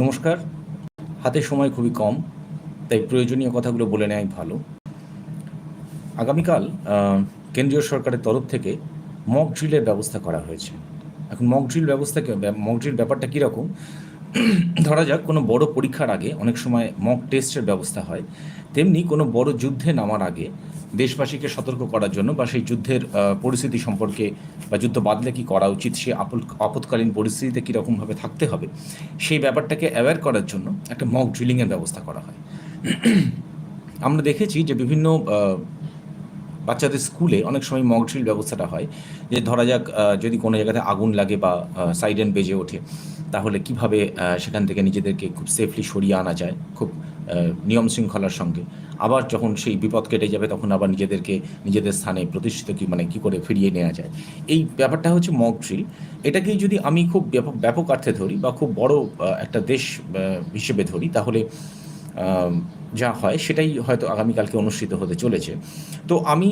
নমস্কার। হাতে সময় খুবই কম, তাই প্রয়োজনীয় কথাগুলো বলে নেয় ভালো। আগামীকাল কেন্দ্রীয় সরকারের তরফ থেকে মক ড্রিলের ব্যবস্থা করা হয়েছে। এখন মক ড্রিল ব্যবস্থাকে মক ড্রিল ব্যাপারটা কীরকম? ধরা যাক, কোনো বড় পরীক্ষার আগে অনেক সময় মক টেস্টের ব্যবস্থা হয়। তেমনি কোনো বড় যুদ্ধে নামার আগে দেশবাসীকে সতর্ক করার জন্য বা সেই যুদ্ধের পরিস্থিতি সম্পর্কে বা যুদ্ধ বাদলে কি করা উচিত, সে আপৎকালীন পরিস্থিতিতে কীরকমভাবে থাকতে হবে, সেই ব্যাপারটাকে অ্যাওয়্যার করার জন্য একটা মক ড্রিলিংয়ের ব্যবস্থা করা হয়। আমরা দেখেছি যে বিভিন্ন বাচ্চাদের স্কুলে অনেক সময় মকড্রিল ব্যবস্থাটা হয় যে ধরা যাক যদি কোনো জায়গাতে আগুন লাগে বা সাইডেন বেজে ওঠে, তাহলে কীভাবে সেখান থেকে নিজেদেরকে খুব সেফলি সরিয়ে আনা যায়, খুব নিয়ম শৃঙ্খলার সঙ্গে। আবার যখন সেই বিপদ কেটে যাবে, তখন আবার নিজেদেরকে, নিজেদের স্থানে প্রতিষ্ঠিত কি মানে কি করে ফিরিয়ে নেওয়া যায়। এই ব্যাপারটা হচ্ছে মক ড্রিল এটাকেই যদি আমি খুব ব্যাপক ব্যাপক অর্থে ধরি বা খুব বড় একটা দেশ হিসেবে ধরি, তাহলে যা হয় সেটাই হয়তো আগামীকালকে অনুষ্ঠিত হতে চলেছে। তো আমি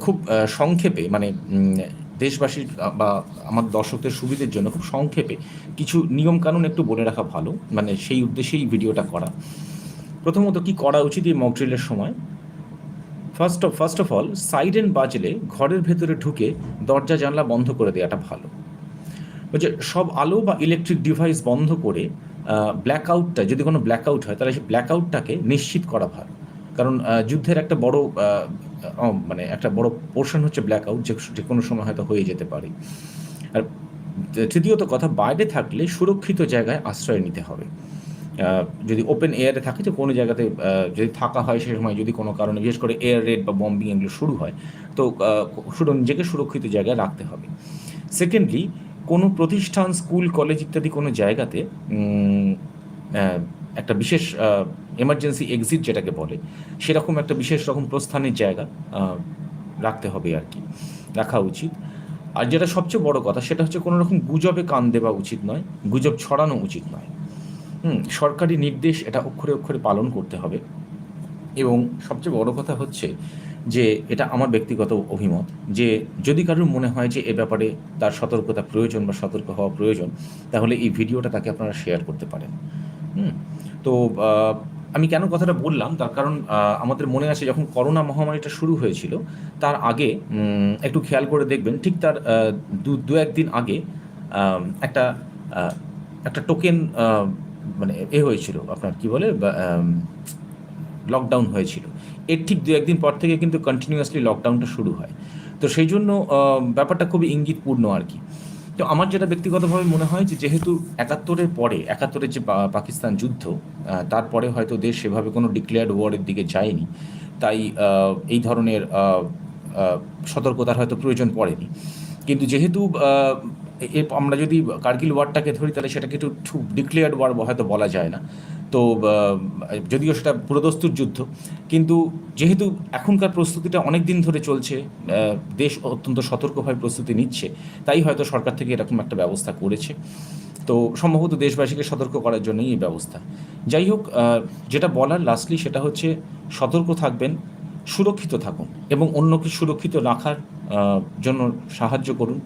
খুব সংক্ষেপে মানে দেশবাসীর বা আমার দর্শকদের সুবিধের জন্য খুব সংক্ষেপে কিছু নিয়মকানুন একটু বলে রাখা ভালো। মানে সেই উদ্দেশ্যেই ভিডিওটা করা। প্রথমত কি করা উচিত এই মকড্রিলের সময়? First of first of all siren বাজলে ঘরের ভেতরে ঢুকে দরজা, জানলা বন্ধ করে দেওয়াটা ভালো। বলছে সব আলো বা ইলেকট্রিক ডিভাইস বন্ধ করে ব্ল্যাক আউটটা যদি কোনো ব্ল্যাক আউট হয়, তাহলে সেই ব্ল্যাক আউটটাকে নিশ্চিত করা ভালো। কারণ যুদ্ধের একটা বড় মানে একটা বড় পোর্শন হচ্ছে ব্ল্যাক আউট যে কোনো সময় হয়তো হয়ে যেতে পারে। আর তৃতীয়ত কথা, বাইরে থাকলে সুরক্ষিত জায়গায় আশ্রয় নিতে হবে। যদি ওপেন এয়ারে থাকে, যে কোনো জায়গাতে যদি থাকা হয় সে সময় যদি কোনো কারণে, বিশেষ করে এয়ার রেড বা বম্বিং এগুলো শুরু হয়, তো নিজেকে সুরক্ষিত জায়গায় রাখতে হবে। সেকেন্ডলি কোনো প্রতিষ্ঠান, স্কুল, কলেজ ইত্যাদি কোনো জায়গাতে একটা বিশেষ এমার্জেন্সি এক্সিট যেটাকে বলে, সেরকম একটা বিশেষ রকম প্রস্থানের জায়গা রাখতে হবে আর কি, রাখা উচিত। আর যেটা সবচেয়ে বড় কথা, সেটা হচ্ছে কোনো রকম গুজবে কান দেওয়া উচিত নয়, গুজব ছড়ানো উচিত নয়। হুম, সরকারি নির্দেশ এটা অক্ষরে অক্ষরে পালন করতে হবে। এবং সবচেয়ে বড় কথা হচ্ছে যে এটা আমার ব্যক্তিগত অভিমত, যে যদি কারোর মনে হয় যে এ ব্যাপারে তার সতর্কতা প্রয়োজন বা সতর্ক হওয়া প্রয়োজন, তাহলে এই ভিডিওটা তাকে আপনারা শেয়ার করতে পারেন। হুম? তো আমি কেন কথাটা বললাম? তার কারণ আমাদের মনে আছে যখন করোনা মহামারীটা শুরু হয়েছিল, তার আগে একটু খেয়াল করে দেখবেন, ঠিক তার দু দু একদিন আগে একটা একটা টোকেন মানে এ হয়েছিল, আপনার কি বলে লকডাউন হয়েছিল। এর ঠিক দু, একদিন পর থেকে কিন্তু কন্টিনিউয়াসলি লকডাউনটা শুরু হয়। তো সেই জন্য ব্যাপারটা খুবই ইঙ্গিতপূর্ণ আর কি। তো আমার যেটা ব্যক্তিগতভাবে মনে হয় যে, যেহেতু একাত্তরের পরে, একাত্তরের যে পাকিস্তান যুদ্ধ তারপরে হয়তো দেশ সেভাবে কোনো ডিক্লেয়ার্ড ওয়ারের দিকে যায়নি। তাই এই ধরনের সতর্কতার হয়তো প্রয়োজন পড়েনি। কিন্তু যেহেতু আমরা যদি কার্গিল ওয়ারটাকে ধরি, তাহলে সেটাকে একটু ডিক্লেয়ার্ড ওয়ার হয়তো বলা যায় না। তো যদিও সেটা পুরোদস্তুর যুদ্ধ, কিন্তু যেহেতু এখনকার প্রস্তুতিটা অনেক দিন ধরে চলছে দেশ অত্যন্ত সতর্কভাবে প্রস্তুতি নিচ্ছে, তাই হয়তো সরকার থেকে এরকম একটা ব্যবস্থা করেছে। তো সম্ভবত দেশবাসীকে সতর্ক করার জন্যই এই ব্যবস্থা। যাই হোক যেটা বলার লাস্টলি সেটা হচ্ছে সতর্ক থাকবেন, সুরক্ষিত থাকুন এবং অন্যকে সুরক্ষিত রাখার জন্য সাহায্য করুন।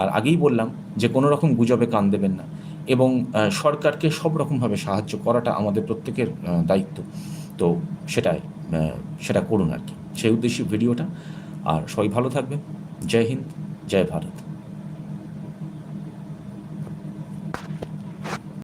আর আগেই বললাম যে কোনো রকম গুজবে কান দেবেন না। এবং সরকারকে সব রকমভাবে সাহায্য করাটা আমাদের প্রত্যেকের দায়িত্ব। তো সেটাই সেটা করুন আর কি। সেই উদ্দেশ্যে ভিডিওটা। আর সবাই ভালো থাকবেন। জয় হিন্দ, জয় ভারত।